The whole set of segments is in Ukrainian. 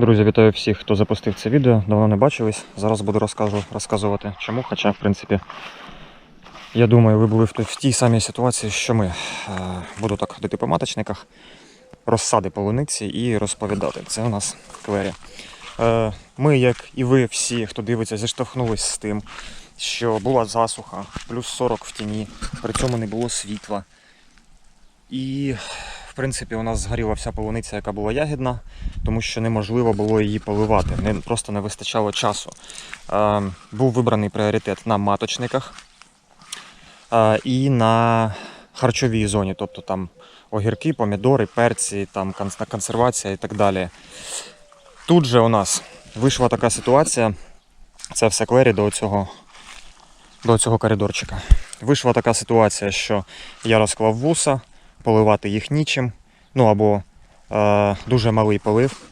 Друзі, вітаю всіх, хто запустив це відео. Давно не бачились. Зараз буду розказувати чому. Хоча, в принципі, я думаю, ви були в, тій самій ситуації, що ми. Е, Буду так ходити по маточниках, розсади полуниці і розповідати. Це у нас квері. Е, Ми, як і ви всі, хто дивиться, зіштовхнулись з тим, що була засуха, плюс 40 в тіні, при цьому не було світла. І, принципі, у нас згоріла вся полуниця, яка була ягідна, тому що неможливо було її поливати. Не, просто не вистачало часу. Е, був вибраний пріоритет на маточниках е, і на харчовій зоні, тобто там огірки, помідори, перці, там консервація і так далі. Тут же у нас вийшла така ситуація. Це все квері до цього, до цього коридорчика. Вийшла така ситуація, що я розклав вуса, поливати їх нічим. Ну або е, дуже малий полив,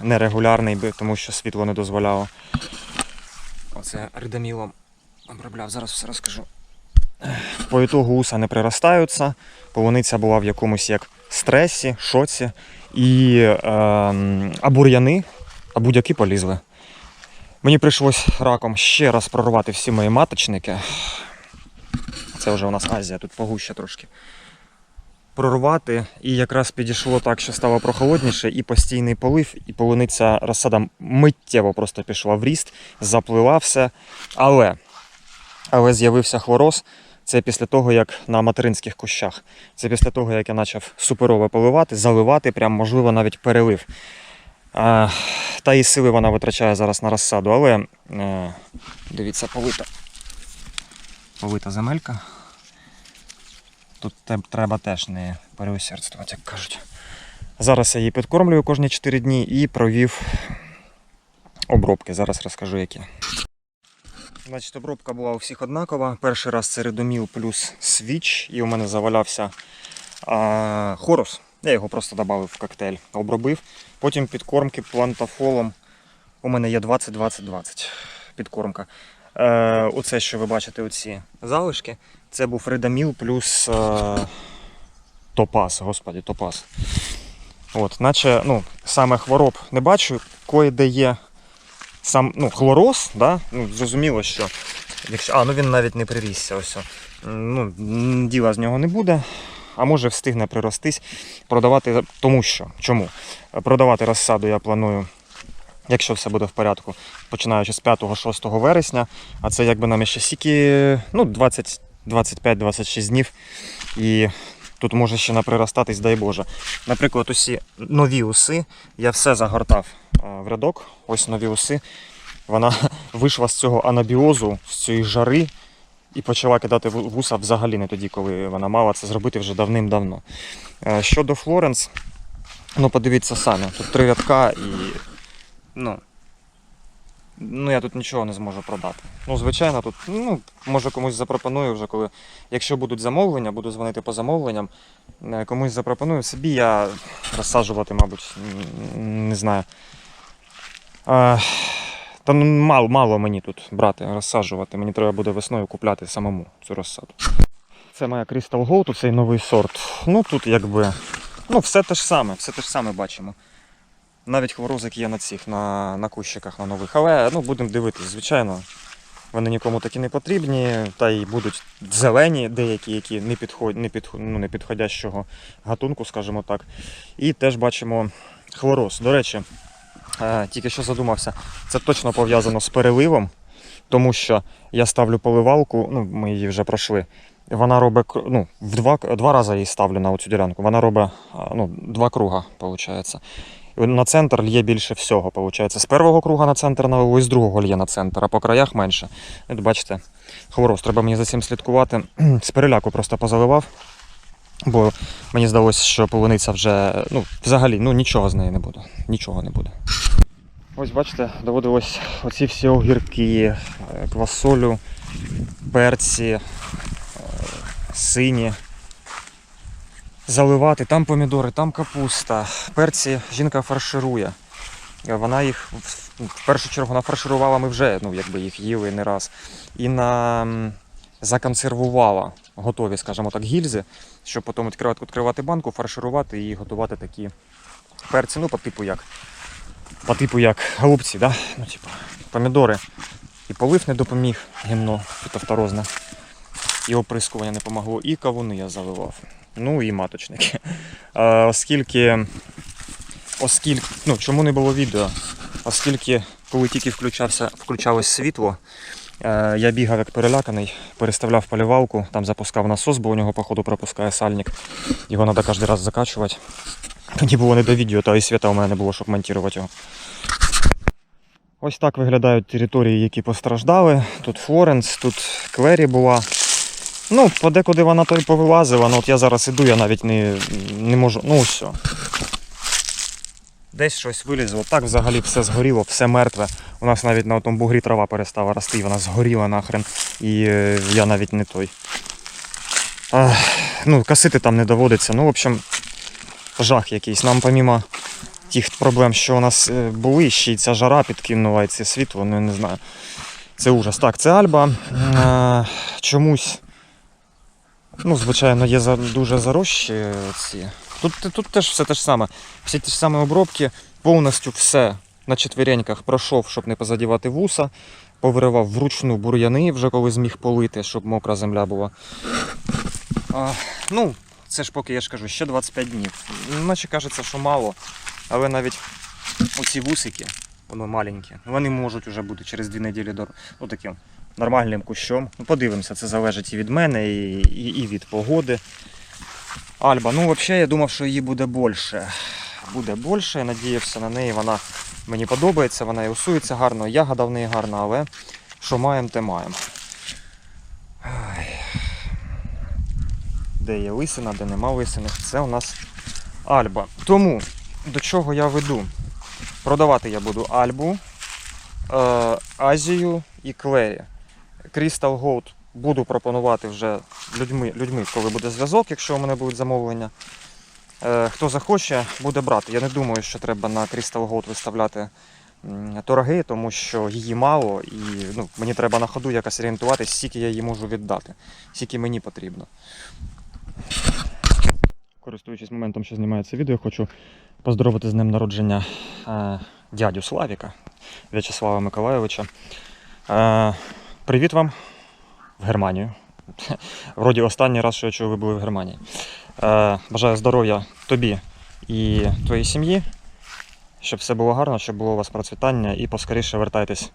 нерегулярний, тому що світло не дозволяло. Оце ридамілом обробляв, зараз все розкажу. По ітогу уса не приростаються, полуниця була в якомусь як стресі, шоці, і е, а бур'яни, а будь-які полізли. Мені прийшлось раком ще раз прорвати всі мої маточники. Це вже у нас Азія, тут погуще трошки. Прорвати, і якраз підійшло так, що стало прохолодніше, і постійний полив, і полуниця розсада миттєво просто пішла в ріст, заплила все. Але, але з'явився хвороз. Це після того, як на материнських кущах. Це після того, як я почав суперово поливати, заливати, прям, можливо, навіть перелив. А, та і сили вона витрачає зараз на розсаду, але е, дивіться, полита. Полита земелька. Тут треба теж не переусердствувати, як кажуть. Зараз я її підкормлюю кожні 4 дні і провів обробки. Зараз розкажу які. Значить, обробка була у всіх однакова. Перший раз це редоміл плюс свіч, і у мене завалявся а, хорус. Я його просто додав в коктейль, обробив. Потім підкормки плантафолом. У мене є 20-20-20 підкормка. Е, оце, що ви бачите, оці залишки, це був редаміл плюс е, топаз. Господі, топаз. От, наче, ну, саме хвороб не бачу, кое-де є сам ну, хлороз, да? ну, зрозуміло, що якщо. А, ну він навіть не прирісся. Ось. Ну, діла з нього не буде. А може встигне приростись, продавати, тому що чому? Продавати розсаду я планую, якщо все буде в порядку, починаючи з 5-6 вересня, а це якби нам ще стільки, ну, 20, 25-26 днів. І тут може ще наприростатись, дай Боже. Наприклад, усі нові уси, я все загортав в рядок, ось нові уси. Вона вийшла з цього анабіозу, з цієї жари, і почала кидати вуса взагалі не тоді, коли вона мала це зробити вже давним-давно. Е, Щодо Флоренс, ну подивіться самі, тут три рядка і. Ну, ну я тут нічого не зможу продати. Ну, звичайно, тут, ну, може комусь запропоную вже, коли. Якщо будуть замовлення, буду дзвонити по замовленням. е, Комусь запропоную собі, я розсаджувати, мабуть, не знаю. Е, Та ну, мало, мало мені тут брати, розсаджувати. Мені треба буде весною купляти самому цю розсаду. Це моя Crystal Gold, цей новий сорт. Ну тут якби. Ну, все те ж саме, все те ж саме бачимо. Навіть хворозик є на цих, на, на кущиках на нових. Але ну, будемо дивитись, звичайно. Вони нікому такі не потрібні, та й будуть зелені, деякі, які не, підход, не, підход, ну, не підходящого гатунку, скажімо так. І теж бачимо хвороз. До речі, е, тільки що задумався, це точно пов'язано з переливом, тому що я ставлю поливалку, ну, ми її вже пройшли. Вона робить ну, в два, два рази її ставлю на цю ділянку. Вона робить ну, два круга, виходить. На центр лє більше всього, виходить. З першого круга на центр налило, і з другого лє на центр, а по краях менше. От бачите, хворост, треба мені за цим слідкувати. З переляку просто позаливав, бо мені здалося, що полуниця вже ну, взагалі ну, нічого з неї не буде. Нічого не буде. Ось бачите, доводилось оці всі огірки, е, квасолю, перці, е, сині. Заливати, там помідори, там капуста. Перці жінка фарширує. Вона їх в- першу чергу нафарширувала, ми вже ну, якби їх їли не раз. І на, законсервувала готові, скажімо так, гільзи, щоб потім відкривати, відкривати банку, фарширувати і готувати такі перці, ну, по типу як по типу як голубці, да? ну, типу, помідори. І полив не допоміг, гімно фітофторозне. І оприскування не помогло, і кавуни я заливав. Ну і маточники. Оскільки, оскільки, ну чому не було відео? Оскільки, коли тільки включався, включалось світло, е, я бігав як переляканий, переставляв полівалку, там запускав насос, бо у нього, походу, пропускає сальник. Його треба кожен раз закачувати. Мені було не до відео, та і світа у мене не було, щоб монтувати його. Ось так виглядають території, які постраждали. Тут Флоренс, тут Клері була. Ну, подекуди вона то й повилазила, ну от я зараз іду, я навіть не, не можу. Ну все. Десь щось вилізло. Так взагалі все згоріло, все мертве. У нас навіть на тому бугрі трава перестала рости, і вона згоріла нахрен. І е, я навіть не той. А, ну, косити там не доводиться. Ну, в общем, жах якийсь. Нам помімо тих проблем, що у нас е, були, ще й ця жара підкинула і це світло, ну я не знаю. Це ужас. Так, це Альба. Чомусь. Ну, звичайно, є дуже зарощі ці. Тут, тут теж все те ж саме. Всі ті ж самі обробки, повністю все на четвіреньках пройшов, щоб не позадівати вуса. Повиривав вручну бур'яни, вже коли зміг полити, щоб мокра земля була. А, ну, це ж поки я ж кажу, ще 25 днів. Наче кажеться, що мало. Але навіть оці вусики, воно маленькі, вони можуть вже бути через дві неділі до ну, таким нормальним кущом. Ну, подивимося, це залежить і від мене, і, і, і від погоди. Альба, ну взагалі я думав, що її буде більше. Буде більше, я надіявся на неї. Вона мені подобається, вона і усується гарно, ягода в неї гарна, але що маємо, те маємо. Де є лисина, де нема лисини. Це у нас Альба. Тому до чого я веду? Продавати я буду Альбу, е, Азію і Клеї. Crystal Gold буду пропонувати вже людьми, людьми, коли буде зв'язок, якщо у мене будуть замовлення. Е, хто захоче, буде брати. Я не думаю, що треба на Crystal Gold виставляти торги, тому що її мало і ну, мені треба на ходу якось орієнтуватися, скільки я її можу віддати, скільки мені потрібно. Користуючись моментом, що знімається відео, хочу поздоровити з ним народження е, дядю Славіка В'ячеслава Миколайовича. Привіт вам в Германію. Вроді останній раз, що я чув, ви були в Германії. Е, бажаю здоров'я тобі і твоїй сім'ї, щоб все було гарно, щоб було у вас процвітання і поскоріше вертайтесь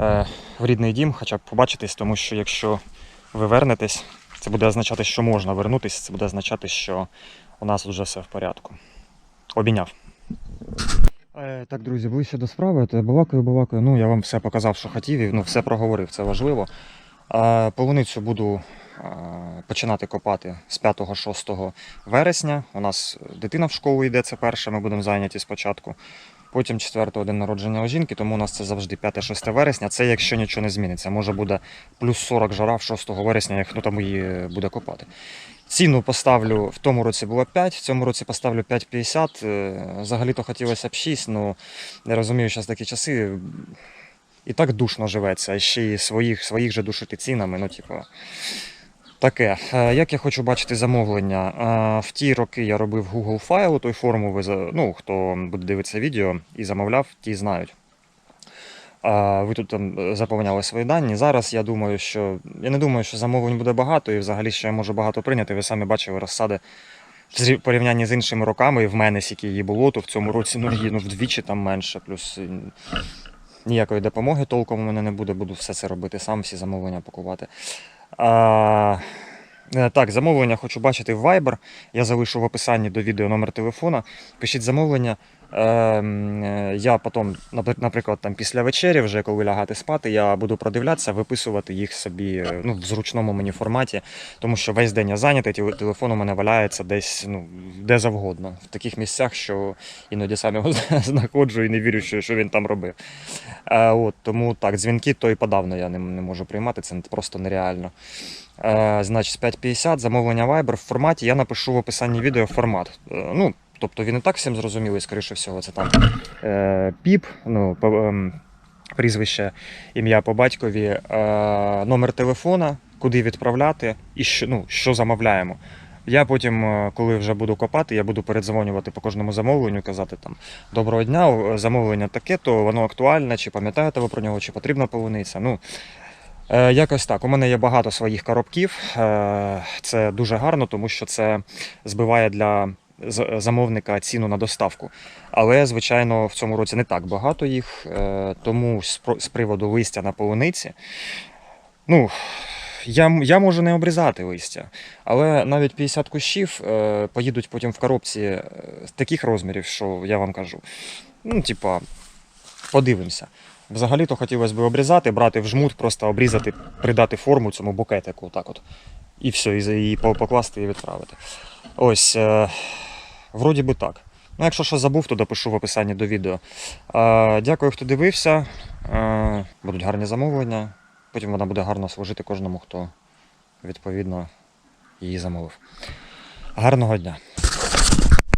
е, в рідний дім, хоча б побачитись, тому що якщо ви вернетесь, це буде означати, що можна вернутися, це буде означати, що у нас вже все в порядку. Обійняв. Е, Так, друзі, ближче до справи. То балакаю, балакаю. Ну, я вам все показав, що хотів, і ну, все проговорив, це важливо. Е, Полуницю буду е, починати копати з 5-6 вересня. У нас дитина в школу йде, це перше, ми будемо зайняті спочатку. Потім 4-го день народження у жінки, тому у нас це завжди 5-6 вересня. Це якщо нічого не зміниться. Може буде плюс 40 жара в 6 вересня, як хто там її буде копати. Ціну поставлю в тому році було 5, в цьому році поставлю 5,50. Е, Взагалі-то хотілося б 6, але не розумію, зараз такі часи. І так душно живеться, а ще й своїх, своїх же душити цінами. Ну, типу, таке. Е, Як я хочу бачити замовлення? Е, В ті роки я робив Google файл, той форму ви ну, хто буде дивитися відео і замовляв, ті знають. Ви тут там е, заповняли свої дані. Зараз я думаю, що я не думаю, що замовлень буде багато, і взагалі ще я можу багато прийняти. Ви самі бачили розсади в порівнянні з іншими роками, і в мене скільки її було, то в цьому році ну, її ну, вдвічі там менше. Плюс ніякої допомоги толком у мене не буде, буду все це робити сам, всі замовлення пакувати. А, е, так, замовлення хочу бачити в Viber. Я залишу в описанні до відео номер телефона. Пишіть замовлення. Ем, е, Я потім, наприклад, там після вечері, вже коли лягати спати, я буду продивлятися, виписувати їх собі е, ну, в зручному мені форматі, тому що весь день я зайнятий, телефон у мене валяється десь ну, де завгодно, в таких місцях, що іноді сам його знаходжу і не вірю, що, що він там робив. Е, от, тому так, дзвінки то і подавно я не, не можу приймати, це просто нереально. Е, значить, 5.50, замовлення Viber в форматі. Я напишу в описанні відео формат. Е, ну, тобто він і так всім зрозумілий, скоріше всього, це там е, піп, ну, по, ем, прізвище, ім'я по батькові, е, номер телефона, куди відправляти і що, ну, що замовляємо. Я потім, е, коли вже буду копати, я буду передзвонювати по кожному замовленню, казати там доброго дня, е, замовлення таке, то воно актуальне, чи пам'ятаєте ви про нього, чи потрібна полуниця. Ну, е, якось так. У мене є багато своїх коробків. Е, це дуже гарно, тому що це збиває для замовника ціну на доставку. Але, звичайно, в цьому році не так багато їх. е, Тому з приводу листя на полуниці, ну. Я, я можу не обрізати листя, але навіть 50 кущів е, поїдуть потім в коробці е, з таких розмірів, що я вам кажу. Ну, типа, подивимося. Взагалі-то хотілося б обрізати, брати в жмут, просто обрізати, придати форму цьому букетику, так от. І все, і, і покласти і відправити. Ось, е, вроді би так. Ну, якщо що забув, то допишу в описанні до відео. Е, дякую, хто дивився. Е, будуть гарні замовлення. Потім вона буде гарно служити кожному, хто відповідно її замовив. Гарного дня!